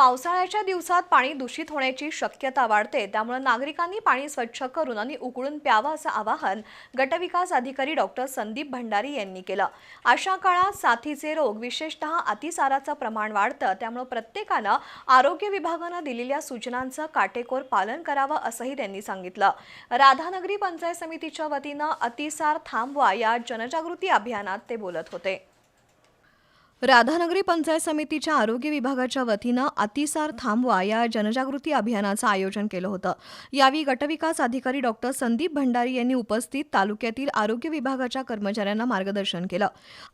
पावसाळ्याच्या दिवसात पाणी दूषित होण्याची शक्यता वाढते त्यामुळे नागरिकांनी पाणी स्वच्छ करून आणि उकळून प्यावं असं आवाहन गटविकास अधिकारी डॉक्टर संदीप भंडारी यांनी केलं. अशा काळात साथीचे रोग विशेषतः अतिसाराचं प्रमाण वाढतं त्यामुळे प्रत्येकानं आरोग्य विभागानं दिलेल्या सूचनांचं काटेकोर पालन करावं असंही त्यांनी सांगितलं. राधानगरी पंचायत समितीच्या वतीनं अतिसार थांबवा या जनजागृती अभियानात ते बोलत होते. राधानगरी पंचायत समितीच्या आरोग्य विभागाच्या वतीनं अतिसार थांबवा या जनजागृती अभियानाचं आयोजन केलं होतं. यावेळी गटविकास अधिकारी डॉक्टर संदीप भंडारी यांनी उपस्थित तालुक्यातील आरोग्य विभागाच्या कर्मचाऱ्यांना मार्गदर्शन केलं.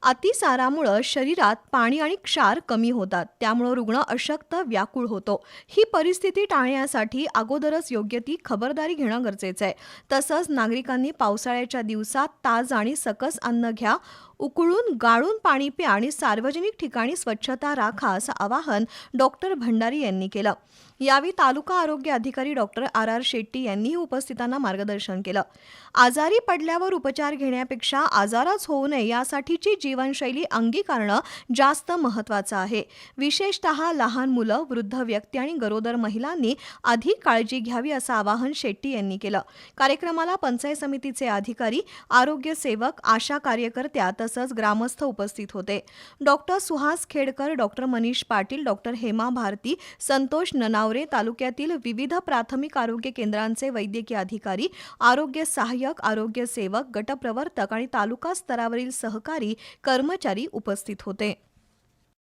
अतिसारामुळं शरीरात पाणी आणि क्षार कमी होतात. त्यामुळं रुग्ण अशक्त व्याकुळ होतो. ही परिस्थिती टाळण्यासाठी अगोदरच योग्य ती खबरदारी घेणं गरजेचं आहे. तसंच नागरिकांनी पावसाळ्याच्या दिवसात ताज आणि सकस अन्न घ्या. उकळून गाळून पाणी प्या आणि सार्वजनिक ठिकाणी स्वच्छता राखा असं आवाहन डॉक्टर भंडारी यांनी केलं. यावेळी तालुका आरोग्य अधिकारी डॉक्टर आर. आर. शेट्टी यांनीही उपस्थितांना मार्गदर्शन केलं. आजारी पडल्यावर उपचार घेण्यापेक्षा आजारच होऊ नये यासाठीची जीवनशैली अंगीकारणं जास्त महत्त्वाचं आहे. विशेषतः लहान मुलं वृद्ध व्यक्ती आणि गरोदर महिलांनी अधिक काळजी घ्यावी असं आवाहन शेट्टी यांनी केलं. कार्यक्रमाला पंचायत समितीचे अधिकारी आरोग्य सेवक आशा कार्यकर्त्या तसंच ग्रामस्थ उपस्थित होते. Doctor Suhas Khedkar doctor Manish Patil doctor Hema Bharati Santosh Nanaware तालुक्यातील विविध प्राथमिक आरोग्य केंद्रांचे वैद्यकीय अधिकारी आरोग्य सहाय्यक आरोग्य सेवक गटप्रवर्तक आणि तालुका स्तरावरील सहकारी कर्मचारी उपस्थित होते.